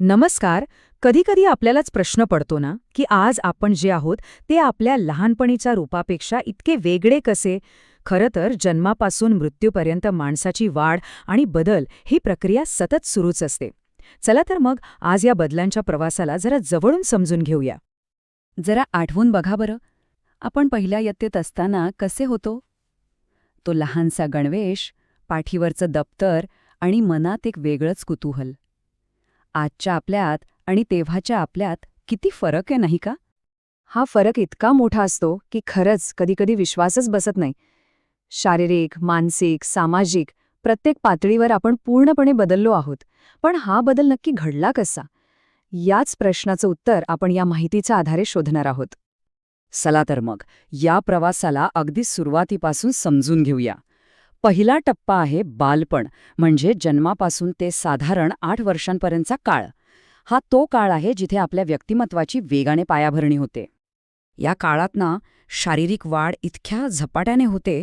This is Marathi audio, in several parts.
नमस्कार. कधीकधी आपल्यालाच प्रश्न पडतो ना की आज आपण जे आहोत ते आपल्या लहानपणीच्या रूपापेक्षा इतके वेगळे कसे? खरं तर जन्मापासून मृत्यूपर्यंत माणसाची वाढ आणि बदल ही प्रक्रिया सतत सुरूच असते. चला तर मग आज या बदलांच्या प्रवासाला जरा जवळून समजून घेऊया. जरा आठवून बघा बरं. आपण पहिल्या यत्तेत असताना कसे होतो? तो लहानसा गणवेश पाठीवरचं दप्तर आणि मनात एक वेगळंच कुतूहल. आजच्या आपल्यात आणि तेव्हाच्या आपल्यात किती फरक आहे नाही का? हा फरक इतका मोठा असतो की खरंच कधीकधी विश्वासच बसत नाही. शारीरिक मानसिक सामाजिक प्रत्येक पातळीवर आपण पूर्णपणे बदललो आहोत. पण हा बदल नक्की घडला कसा? याच प्रश्नाचं उत्तर आपण या माहितीच्या आधारे शोधणार आहोत. चला तर मग या प्रवासाला अगदी सुरुवातीपासून समजून घेऊया. पहिला टप्पा आहे बालपण म्हणजे जन्मापासून ते साधारण आठ वर्षांपर्यंतचा काळ. हा तो काळ आहे जिथे आपल्या व्यक्तिमत्वाची वेगाने पायाभरणी होते. या काळात ना शारीरिक वाढ इतक्या झपाट्याने होते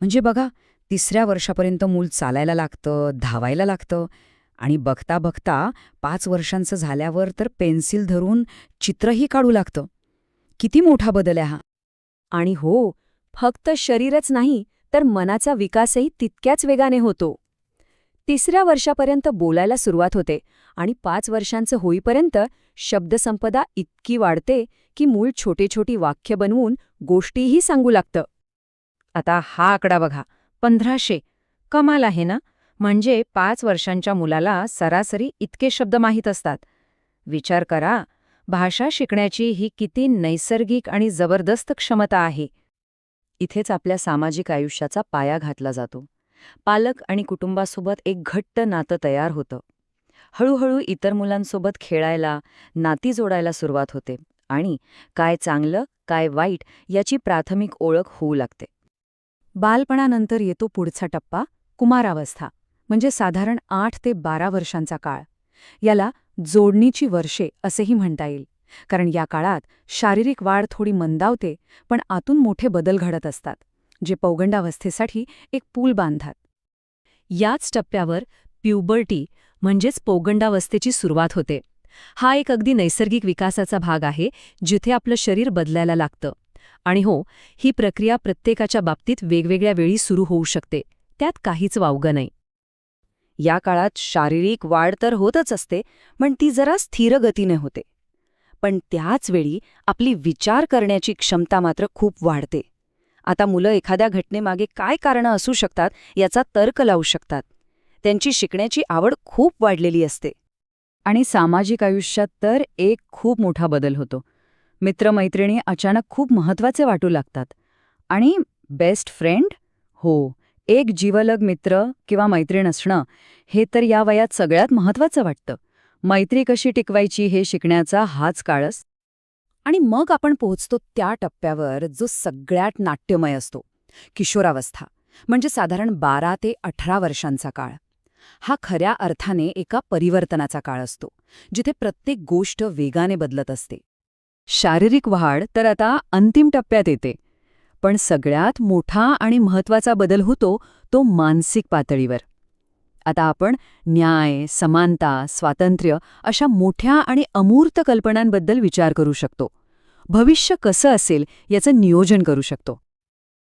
म्हणजे बघा तिसऱ्या वर्षापर्यंत मूल चालायला लागतं धावायला लागतं आणि बघता बघता पाच वर्षांचं झाल्यावर तर पेन्सिल धरून चित्रही काढू लागतं. किती मोठा बदल आहे हा. आणि हो फक्त शरीरच नाही तर मनाचा विकासही तितक्याच वेगाने होतो. तिसऱ्या वर्षापर्यंत बोलायला सुरुवात होते आणि पाच वर्षांचं होईपर्यंत शब्दसंपदा इतकी वाढते की मूळ छोटे छोटी वाक्य बनवून गोष्टीही सांगू लागतं. आता हा आकडा बघा. पंधराशे. कमाल आहे ना? म्हणजे पाच वर्षांच्या मुलाला सरासरी इतके शब्द माहीत असतात. विचार करा भाषा शिकण्याची ही किती नैसर्गिक आणि जबरदस्त क्षमता आहे. इथेच आपल्या सामाजिक आयुष्याचा पाया घातला जातो. पालक आणि कुटुंबासोबत एक घट्ट नातं तयार होतं. हळूहळू इतर मुलांसोबत खेळायला नाती जोडायला सुरुवात होते आणि काय चांगलं काय वाईट याची प्राथमिक ओळख होऊ लागते. बालपणानंतर येतो पुढचा टप्पा कुमारावस्था म्हणजे साधारण आठ ते बारा वर्षांचा काळ. याला जोडणीची वर्षे असेही म्हणता येईल. कारण या काळात शारीरिक वाढ थोडी मंदावते पण आतून मोठे बदल घडत असतात जे पौगंडावस्थेसाठी एक पूल बांधतात. याच टप्प्यावर प्युबर्टी म्हणजेच पौगंडावस्थेची सुरुवात होते. हा एक अगदी नैसर्गिक विकासाचा भाग आहे जिथे आपलं शरीर बदलायला लागतं. आणि हो ही प्रक्रिया प्रत्येकाच्या बाबतीत वेगवेगळ्या वेळी सुरू होऊ शकते त्यात काहीच वावगं नाही. या काळात शारीरिक वाढ तर होतच असते पण ती जरा स्थिर गतीने होते. पण त्याच वेळी आपली विचार करण्याची क्षमता मात्र खूप वाढते. आता मुलं एखाद्या घटनेमागे काय कारणं असू शकतात याचा तर्क लावू शकतात. त्यांची शिकण्याची आवड खूप वाढलेली असते. आणि सामाजिक आयुष्यात तर एक खूप मोठा बदल होतो. मित्रमैत्रिणी अचानक खूप महत्त्वाचे वाटू लागतात. आणि बेस्ट फ्रेंड? हो एक जीवलग मित्र किंवा मैत्रीण असणं हे तर या वयात सगळ्यात महत्वाचं वाटतं. मैत्री कशी टिकवायची हे शिकण्याचा हाच काळस. आणि मग आपण पोहोचतो त्या टप्प्यावर जो सगळ्यात नाट्यमय असतो. किशोरावस्था म्हणजे साधारण बारा ते अठरा वर्षांचा काळ. हा खऱ्या अर्थाने एका परिवर्तनाचा काळ असतो जिथे प्रत्येक गोष्ट वेगाने बदलत असते. शारीरिक वाढ तर आता अंतिम टप्प्यात येते. पण सगळ्यात मोठा आणि महत्त्वाचा बदल होतो तो मानसिक पातळीवर. आता आपण न्याय समानता स्वातंत्र्य अशा मोठ्या आणि अमूर्त कल्पनांबद्दल विचार करू शकतो. भविष्य कसं असेल याचं नियोजन करू शकतो.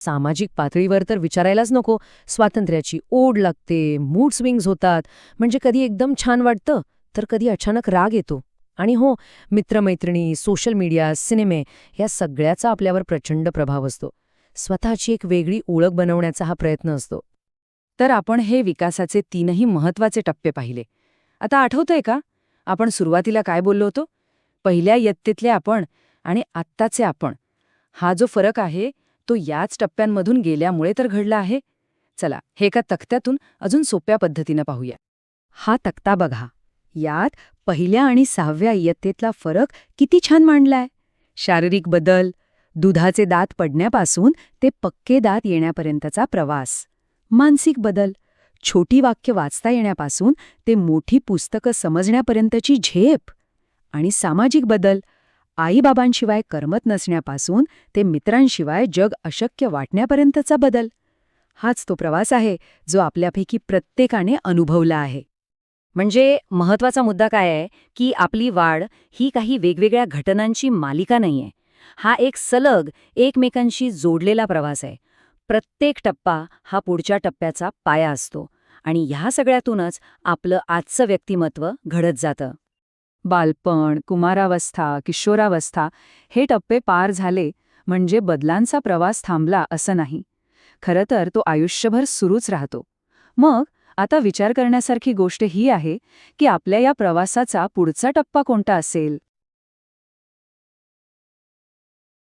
सामाजिक पातळीवर तर विचारायलाच नको. स्वातंत्र्याची ओढ लागते मूड स्विंग्स होतात. म्हणजे कधी एकदम छान वाटतं तर कधी अचानक राग येतो. आणि हो मित्रमैत्रिणी सोशल मीडिया सिनेमे या सगळ्याचा आपल्यावर प्रचंड प्रभाव असतो. स्वतःची एक वेगळी ओळख बनवण्याचा हा प्रयत्न असतो. तर आपण हे विकासाचे तीनही महत्त्वाचे टप्पे पाहिले. आता आठवतंय का? आपण सुरुवातीला काय बोललो होतो? पहिल्या इयत्तेतले आपण आणि आत्ताचे आपण. हा जो फरक आहे तो याच टप्प्यांमधून गेल्यामुळे तर घडला आहे. चला हे एका तक्त्यातून अजून सोप्या पद्धतीनं पाहूया. हा तक्ता बघा. यात पहिल्या आणि सहाव्या इयत्तेतला फरक किती छान मांडलाय. शारीरिक बदल दुधाचे दात पडण्यापासून ते पक्के दात येण्यापर्यंतचा प्रवास. मानसिक बदल. छोटी वाक्य वाचता येण्यापासून ते मोठी पुस्तकं समजण्यापर्यंतची झेप आणि सामाजिक बदल. आईबाबांशिवाय करमत नसण्यापासून ते मित्रांशिवाय जग अशक्य वाटण्यापर्यंतचा बदल. हाच तो प्रवास आहे जो आपल्यापैकी प्रत्येकाने अनुभवला आहे. म्हणजे महत्त्वाचा मुद्दा काय आहे? की आपली वाढ ही काही वेगवेगळ्या घटनांची मालिका नाहीये. हा एक सलग एकमेकांशी जोडलेला प्रवास आहे. प्रत्येक टप्पा हा पुढच्या टप्प्याचा पाया असतो आणि ह्या सगळ्यातूनच आपलं आजचं व्यक्तिमत्व घडत जातं. बालपण कुमारावस्था किशोरावस्था हे टप्पे पार झाले म्हणजे बदलांचा प्रवास थांबला असं नाही. खरं तर तो आयुष्यभर सुरूच राहतो. मग आता विचार करण्यासारखी गोष्ट ही आहे की आपल्या या प्रवासाचा पुढचा टप्पा कोणता असेल?